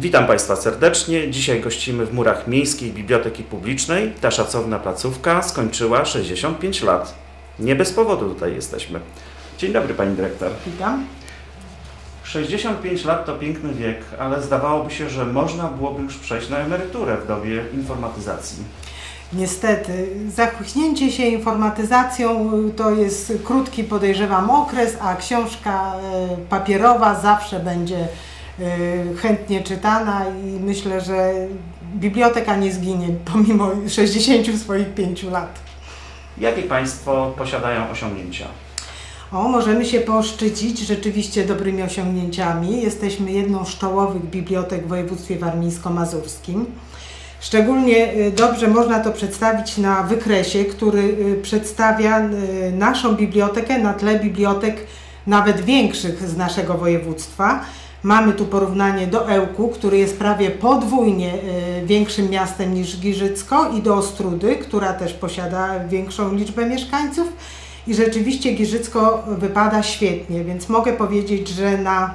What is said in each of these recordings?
Witam Państwa serdecznie. Dzisiaj gościmy w murach Miejskiej Biblioteki Publicznej. Ta szacowna placówka skończyła 65 lat. Nie bez powodu tutaj jesteśmy. Dzień dobry Pani Dyrektor. Witam. 65 lat to piękny wiek, ale zdawałoby się, że można byłoby już przejść na emeryturę w dobie informatyzacji. Niestety, zachłyśnięcie się informatyzacją to jest krótki, podejrzewam, okres, a książka y, papierowa zawsze będzie chętnie czytana i myślę, że biblioteka nie zginie pomimo 60 swoich 5 lat. Jakie Państwo posiadają osiągnięcia? O, możemy się poszczycić rzeczywiście dobrymi osiągnięciami. Jesteśmy jedną z czołowych bibliotek w województwie warmińsko-mazurskim. Szczególnie y, dobrze można to przedstawić na wykresie, który y, przedstawia y, naszą bibliotekę na tle bibliotek nawet większych z naszego województwa. Mamy tu porównanie do Ełku, który jest prawie podwójnie większym miastem niż Giżycko i do Ostrudy, która też posiada większą liczbę mieszkańców. I rzeczywiście Giżycko wypada świetnie, więc mogę powiedzieć, że na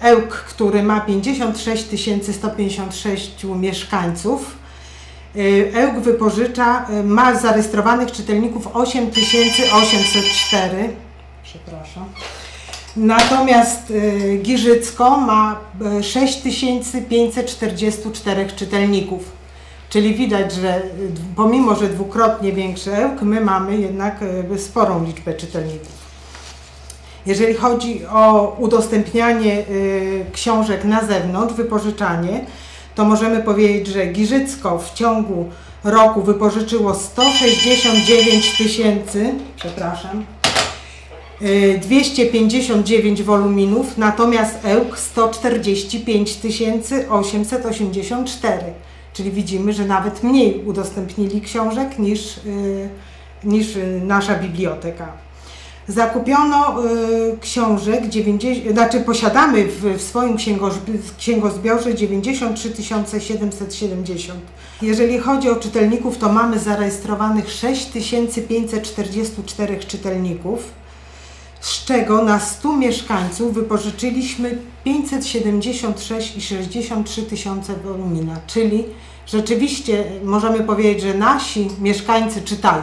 Ełk, który ma 56 156 mieszkańców, Ełk wypożycza, ma zarejestrowanych czytelników 8804. Przepraszam. Natomiast Giżycko ma 6544 czytelników. Czyli widać, że pomimo, że dwukrotnie większy Ełk, my mamy jednak sporą liczbę czytelników. Jeżeli chodzi o udostępnianie y, książek na zewnątrz, wypożyczanie, to możemy powiedzieć, że Giżycko w ciągu roku wypożyczyło 169 tysięcy, przepraszam, 259 y, woluminów, natomiast Ełk 145 884. Czyli widzimy, że nawet mniej udostępnili książek niż, y, niż nasza biblioteka. Zakupiono y, książek, 90, znaczy posiadamy w, w swoim księgozbiorze 93 770. Jeżeli chodzi o czytelników, to mamy zarejestrowanych 6544 czytelników, z czego na 100 mieszkańców wypożyczyliśmy 576,63 tysiące volumina, czyli rzeczywiście możemy powiedzieć, że nasi mieszkańcy czytają.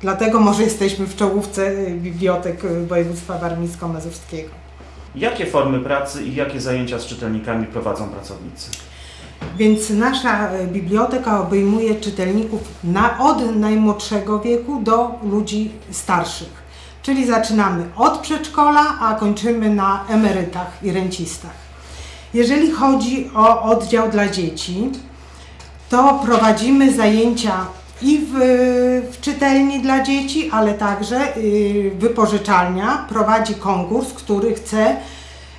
Dlatego może jesteśmy w czołówce y, bibliotek y, województwa warmińsko-mazurskiego. Jakie formy pracy i jakie zajęcia z czytelnikami prowadzą pracownicy? Więc nasza y, biblioteka obejmuje czytelników na, od najmłodszego wieku do ludzi starszych. Czyli zaczynamy od przedszkola, a kończymy na emerytach i rencistach. Jeżeli chodzi o oddział dla dzieci, to prowadzimy zajęcia i w, w czytelni dla dzieci, ale także y, wypożyczalnia prowadzi konkurs, który chce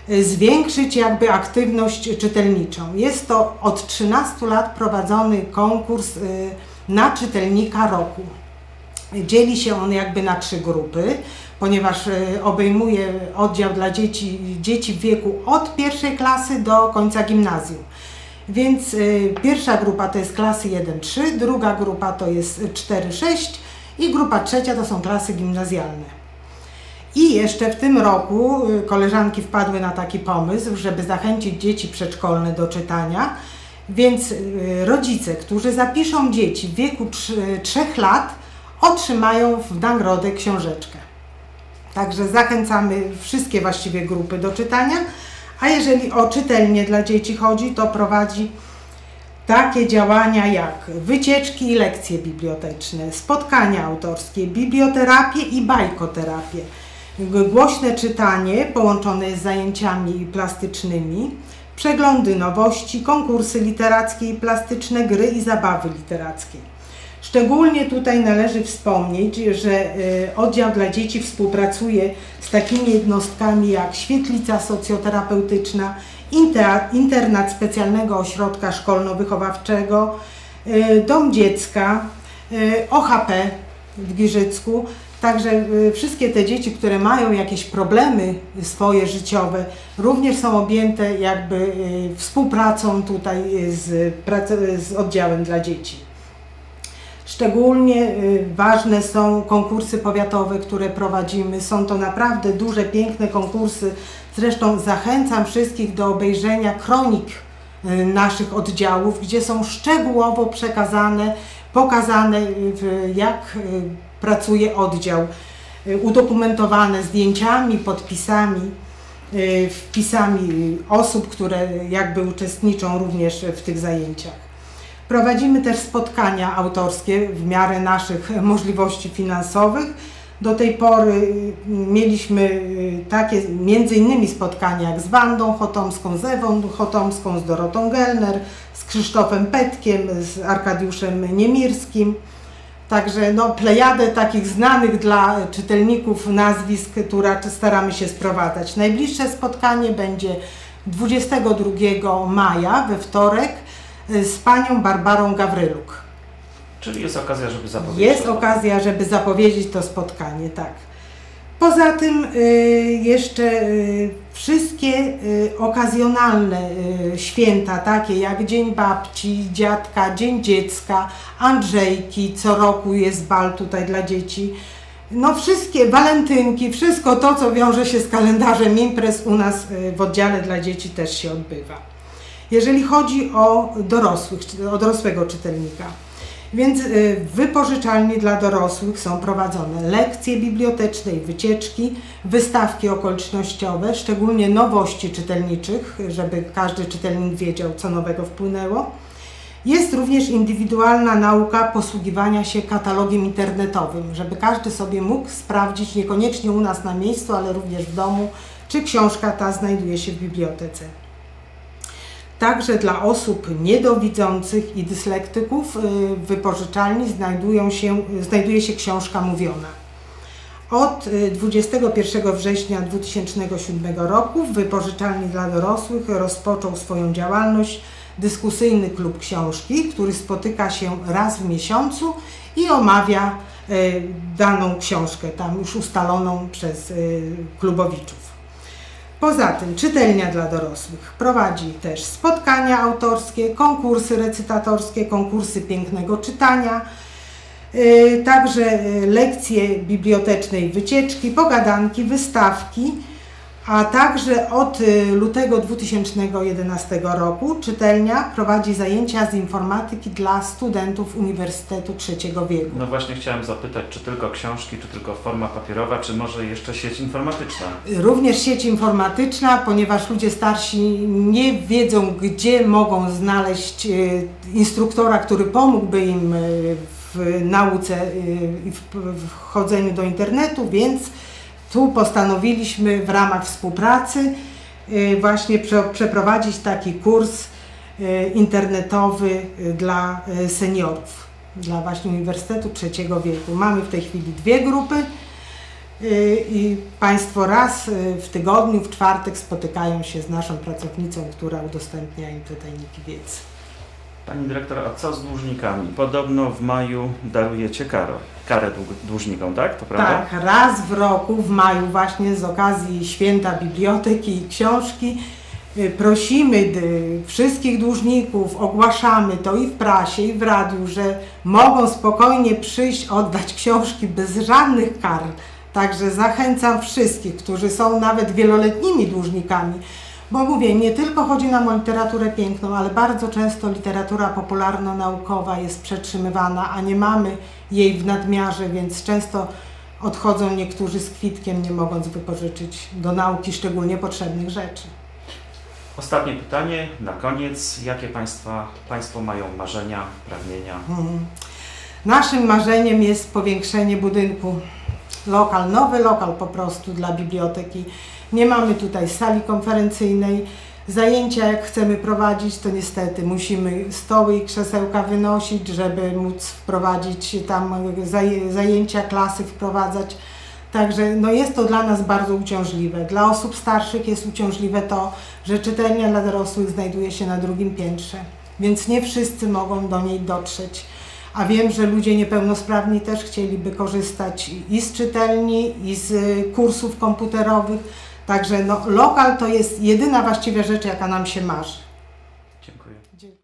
y, zwiększyć jakby aktywność czytelniczą. Jest to od 13 lat prowadzony konkurs y, na czytelnika roku. Dzieli się on jakby na trzy grupy, ponieważ obejmuje oddział dla dzieci, dzieci w wieku od pierwszej klasy do końca gimnazjum. Więc y, pierwsza grupa to jest klasy 1-3, druga grupa to jest 4-6 i grupa trzecia to są klasy gimnazjalne. I jeszcze w tym roku y, koleżanki wpadły na taki pomysł, żeby zachęcić dzieci przedszkolne do czytania, więc rodzice, którzy zapiszą dzieci w wieku 3, 3 lat, otrzymają w nagrodę książeczkę. Także zachęcamy wszystkie właściwie grupy do czytania. A jeżeli o czytelnie dla dzieci chodzi, to prowadzi takie działania jak wycieczki i lekcje biblioteczne, spotkania autorskie, biblioterapię i bajkoterapię, głośne czytanie połączone z zajęciami plastycznymi, przeglądy nowości, konkursy literackie i plastyczne, gry i zabawy literackie. Szczególnie tutaj należy wspomnieć, że y, oddział dla dzieci współpracuje z takimi jednostkami jak świetlica socjoterapeutyczna, internat specjalnego ośrodka szkolno-wychowawczego, y, dom dziecka, y, OHP w Giżycku. Także wszystkie te dzieci, które mają jakieś problemy swoje życiowe, również są objęte jakby współpracą tutaj z, z oddziałem dla dzieci. Szczególnie y, ważne są konkursy powiatowe, które prowadzimy. Są to naprawdę duże, piękne konkursy. Zresztą zachęcam wszystkich do obejrzenia kronik y, naszych oddziałów, gdzie są szczegółowo przekazane, pokazane, jak pracuje oddział, udokumentowane zdjęciami, podpisami. Y, wpisami osób, które jakby uczestniczą również w tych zajęciach. Prowadzimy też spotkania autorskie w miarę naszych możliwości finansowych. Do tej pory y, mieliśmy y, takie między innymi spotkania jak z Wandą Chotomską, z Ewą Chotomską, z Dorotą Gelner, z Krzysztofem Petkiem, z Arkadiuszem Niemirskim. Także no, plejadę takich znanych dla czytelników nazwisk, która staramy się sprowadzać. Najbliższe spotkanie będzie 22 maja, we wtorek, z panią Barbarą Gawryluk. Czyli jest okazja, żeby zapowiedzieć. Jest okazja, żeby zapowiedzieć to spotkanie, tak. Poza tym y, jeszcze y, wszystkie y, okazjonalne święta, takie jak Dzień Babci, Dziadka, Dzień Dziecka, Andrzejki, co roku jest bal tutaj dla dzieci. No wszystkie walentynki, wszystko to, co wiąże się z kalendarzem imprez u nas w oddziale dla dzieci też się odbywa. Jeżeli chodzi o dorosłych, o dorosłego czytelnika, więc y, w wypożyczalni dla dorosłych są prowadzone lekcje biblioteczne i wycieczki, wystawki okolicznościowe, szczególnie nowości czytelniczych, żeby każdy czytelnik wiedział, co nowego wpłynęło. Jest również indywidualna nauka posługiwania się katalogiem internetowym, żeby każdy sobie mógł sprawdzić, niekoniecznie u nas na miejscu, ale również w domu, czy książka ta znajduje się w bibliotece. Także dla osób niedowidzących i dyslektyków y, w wypożyczalni znajdują się, znajduje się książka mówiona. Od 21 y, września 2007 roku w wypożyczalni dla dorosłych rozpoczął swoją działalność dyskusyjny klub książki, który spotyka się raz w miesiącu i omawia y, daną książkę, tam już ustaloną przez klubowiczów. Poza tym czytelnia dla dorosłych prowadzi też spotkania autorskie, konkursy recytatorskie, konkursy pięknego czytania, y, także lekcje bibliotecznej wycieczki, pogadanki, wystawki a także od y, lutego 2011 roku czytelnia prowadzi zajęcia z informatyki dla studentów Uniwersytetu Trzeciego Wieku. No właśnie chciałem zapytać, czy tylko książki, czy tylko forma papierowa, czy może jeszcze sieć informatyczna? Również sieć informatyczna, ponieważ ludzie starsi nie wiedzą, gdzie mogą znaleźć y, instruktora, który pomógłby im y, w nauce i w wchodzeniu do internetu, więc tu postanowiliśmy w ramach współpracy y, właśnie przeprowadzić taki kurs y, internetowy y, dla seniorów, dla właśnie Uniwersytetu Trzeciego Wieku. Mamy w tej chwili dwie grupy i Państwo raz w tygodniu, w czwartek spotykają się z naszą pracownicą, która udostępnia im te tajniki wiedzy. Pani dyrektor, a co z dłużnikami? Podobno w maju darujecie karę, karę dłużnikom, tak? To prawda? Tak, raz w roku, w maju właśnie z okazji Święta Biblioteki i Książki y, prosimy wszystkich dłużników, ogłaszamy to i w prasie, i w radiu, że mogą spokojnie przyjść, oddać książki bez żadnych kar. Także zachęcam wszystkich, którzy są nawet wieloletnimi dłużnikami, bo mówię, nie tylko chodzi nam o literaturę piękną, ale bardzo często literatura popularno-naukowa jest przetrzymywana, a nie mamy jej w nadmiarze, więc często odchodzą niektórzy z kwitkiem, nie mogąc wypożyczyć do nauki szczególnie potrzebnych rzeczy. Ostatnie pytanie na koniec. Jakie państwa, Państwo mają marzenia, pragnienia? Hmm. Naszym marzeniem jest powiększenie budynku. Lokal, nowy lokal po prostu dla biblioteki nie mamy tutaj sali konferencyjnej. Zajęcia jak chcemy prowadzić, to niestety musimy stoły i krzesełka wynosić, żeby móc wprowadzić tam zajęcia, klasy wprowadzać. Także no jest to dla nas bardzo uciążliwe. Dla osób starszych jest uciążliwe to, że czytelnia dla dorosłych znajduje się na drugim piętrze, więc nie wszyscy mogą do niej dotrzeć. A wiem, że ludzie niepełnosprawni też chcieliby korzystać i z czytelni, i z kursów komputerowych Także no, lokal to jest jedyna właściwie rzecz, jaka nam się marzy.